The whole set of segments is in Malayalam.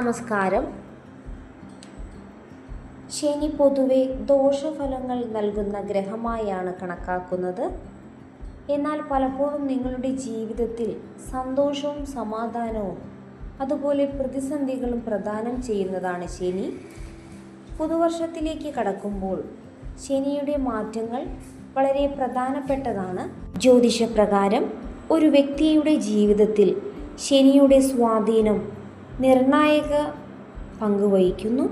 നമസ്കാരം. ശനി പൊതുവെ ദോഷഫലങ്ങൾ നൽകുന്ന ഗ്രഹമായാണ് കണക്കാക്കുന്നത്. എന്നാൽ പലപ്പോഴും നിങ്ങളുടെ ജീവിതത്തിൽ സന്തോഷവും സമാധാനവും അതുപോലെ പ്രതിസന്ധികളും പ്രദാനം ചെയ്യുന്നതാണ് ശനി. പുതുവർഷത്തിലേക്ക് കടക്കുമ്പോൾ ശനിയുടെ മാറ്റങ്ങൾ വളരെ പ്രധാനപ്പെട്ടതാണ്. ജ്യോതിഷപ്രകാരം ഒരു വ്യക്തിയുടെ ജീവിതത്തിൽ ശനിയുടെ സ്വാധീനം നിർണായക പങ്ക് വഹിക്കുന്നു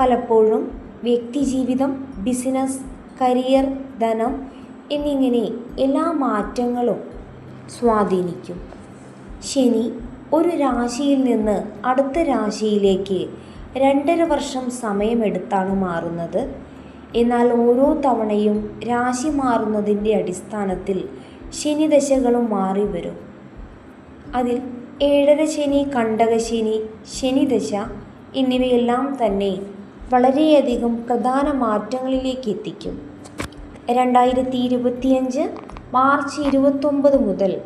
പലപ്പോഴും വ്യക്തിജീവിതം ബിസിനസ് കരിയർ ധനം എന്നിങ്ങനെ എല്ലാ മാറ്റങ്ങളും സ്വാധീനിക്കും. ശനി ഒരു രാശിയിൽ നിന്ന് അടുത്ത രാശിയിലേക്ക് രണ്ടര വർഷം സമയമെടുത്താണ് മാറുന്നത്. എന്നാൽ ഓരോ തവണയും രാശി മാറുന്നതിന്റെ അടിസ്ഥാനത്തിൽ ശനിദശകളും മാറി വരും അതിൽ ഏഴര ശനി കണ്ടകശനി ശനിദശ എന്നിവയെല്ലാം തന്നെ വളരെയധികം പ്രധാന മാറ്റങ്ങളിലേക്ക് എത്തിക്കും. രണ്ടായിരത്തി ഇരുപത്തിയഞ്ച് മാർച്ച് ഇരുപത്തൊമ്പത് മുതൽ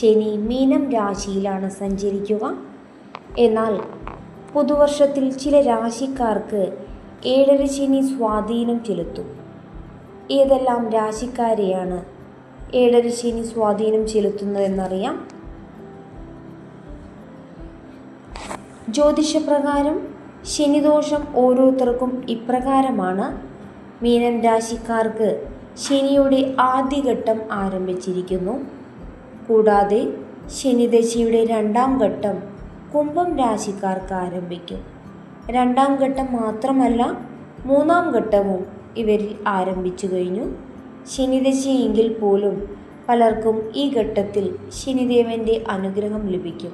ശനി മീനം രാശിയിലാണ് സഞ്ചരിക്കുക. എന്നാൽ പുതുവർഷത്തിൽ ചില രാശിക്കാർക്ക് ഏഴര ശനി സ്വാധീനം ചെലുത്തും. ഏതെല്ലാം രാശിക്കാരെയാണ് ഏഴര ശനി സ്വാധീനം ചെലുത്തുന്നതെന്നറിയാം? ജ്യോതിഷപ്രകാരം ശനിദോഷം ഓരോരുത്തർക്കും ഇപ്രകാരമാണ്. മീനം രാശിക്കാർക്ക് ശനിയുടെ ആദ്യഘട്ടം ആരംഭിച്ചിരിക്കുന്നു. കൂടാതെ ശനിദശയുടെ രണ്ടാം ഘട്ടം കുംഭം രാശിക്കാർക്ക് ആരംഭിക്കും. രണ്ടാം ഘട്ടം മാത്രമല്ല മൂന്നാം ഘട്ടവും ഇവരിൽ ആരംഭിച്ചു കഴിഞ്ഞു. ശനിദശയെങ്കിൽ പോലും പലർക്കും ഈ ഘട്ടത്തിൽ ശനിദേവന്റെ അനുഗ്രഹം ലഭിക്കും.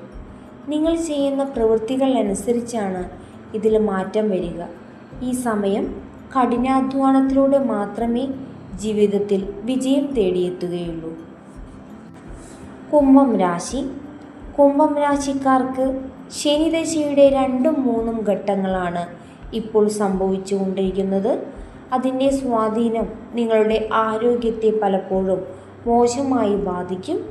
നിങ്ങൾ ചെയ്യുന്ന പ്രവൃത്തികൾ അനുസരിച്ചാണ് ഇതിൽ മാറ്റം വരിക. ഈ സമയം കഠിനാധ്വാനത്തിലൂടെ മാത്രമേ ജീവിതത്തിൽ വിജയം തേടിയെത്തുകയുള്ളൂ. കുംഭം രാശി. കുംഭം രാശിക്കാർക്ക് ശനിദശയുടെ രണ്ടും മൂന്നും ഘട്ടങ്ങളാണ് ഇപ്പോൾ സംഭവിച്ചുകൊണ്ടിരിക്കുന്നത്. അതിന്റെ സ്വാധീനം നിങ്ങളുടെ ആരോഗ്യത്തെ പലപ്പോഴും മോശമായി ബാധിക്കും.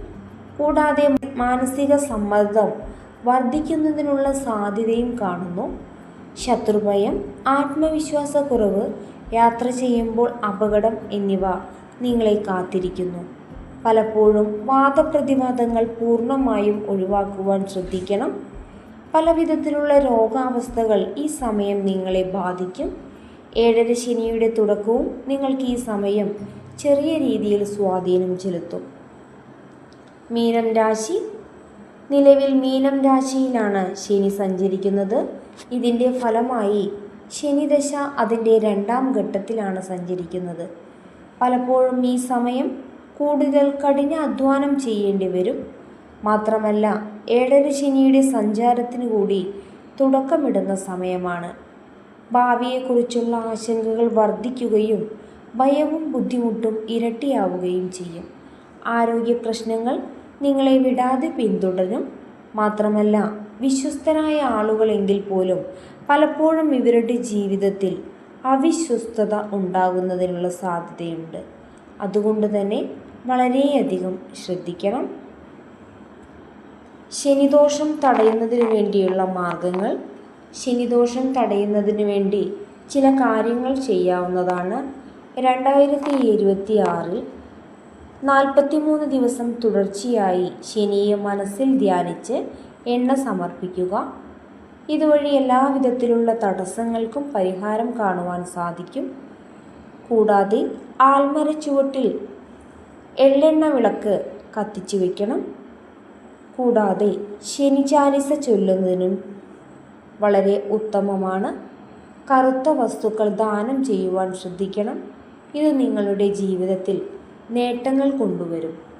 കൂടാതെ മാനസിക സമ്മർദ്ദം വർദ്ധിക്കുന്നതിനുള്ള സാധ്യതയും കാണുന്നു. ശത്രുഭയം ആത്മവിശ്വാസക്കുറവ് യാത്ര ചെയ്യുമ്പോൾ അപകടം എന്നിവ നിങ്ങളെ കാത്തിരിക്കുന്നു. പലപ്പോഴും വാദപ്രതിവാദങ്ങൾ പൂർണമായും ഒഴിവാക്കുവാൻ ശ്രദ്ധിക്കണം. പലവിധത്തിലുള്ള രോഗാവസ്ഥകൾ ഈ സമയം നിങ്ങളെ ബാധിക്കും. ഏഴര ശനിയുടെ തുടക്കവും നിങ്ങൾക്ക് ഈ സമയം ചെറിയ രീതിയിൽ സ്വാധീനം ചെലുത്തും. മീനം രാശി നിലവിൽ മീനം രാശിയിലാണ് ശനി സഞ്ചരിക്കുന്നത്. ഇതിന്റെ ഫലമായി ശനിദശ അതിന്റെ രണ്ടാം ഘട്ടത്തിലാണ് സഞ്ചരിക്കുന്നത്. പലപ്പോഴും ഈ സമയം കൂടുതൽ കഠിന അധ്വാനം ചെയ്യേണ്ടി വരും. മാത്രമല്ല ഏഴര ശനിയുടെ സഞ്ചാരത്തിന് കൂടി തുടക്കമിടുന്ന സമയമാണ്. ഭാവിയെക്കുറിച്ചുള്ള ആശങ്കകൾ വർദ്ധിക്കുകയും ഭയവും ബുദ്ധിമുട്ടും ഇരട്ടിയാവുകയും ചെയ്യും. ആരോഗ്യ പ്രശ്നങ്ങൾ നിങ്ങളെ വിടാതെ പിന്തുടരും. മാത്രമല്ല വിശ്വസ്തരായ ആളുകളെങ്കിൽ പോലും പലപ്പോഴും ഇവരുടെ ജീവിതത്തിൽ അവിശ്വസ്തത ഉണ്ടാകുന്നതിനുള്ള സാധ്യതയുണ്ട്. അതുകൊണ്ട് തന്നെ വളരെയധികം ശ്രദ്ധിക്കണം. ശനിദോഷം തടയുന്നതിന് വേണ്ടിയുള്ള മാർഗങ്ങൾ. ശനിദോഷം തടയുന്നതിന് വേണ്ടി ചില കാര്യങ്ങൾ ചെയ്യാവുന്നതാണ്. രണ്ടായിരത്തി ഇരുപത്തി ആറിൽ നാൽപ്പത്തിമൂന്ന് ദിവസം തുടർച്ചയായി ശനിയെ മനസ്സിൽ ധ്യാനിച്ച് എണ്ണ സമർപ്പിക്കുക. ഇതുവഴി എല്ലാവിധത്തിലുള്ള തടസ്സങ്ങൾക്കും പരിഹാരം കാണുവാൻ സാധിക്കും. കൂടാതെ ആൽമര ചുവട്ടിൽ എള്ളെണ്ണ വിളക്ക് കത്തിച്ചു വയ്ക്കണം കൂടാതെ ശനിചാലിസ ചൊല്ലുന്നതിനും വളരെ ഉത്തമമാണ്. കറുത്ത വസ്തുക്കൾ ദാനം ചെയ്യുവാൻ ശ്രദ്ധിക്കണം. ഇത് നിങ്ങളുടെ ജീവിതത്തിൽ നേട്ടങ്ങൾ കൊണ്ടുവരും.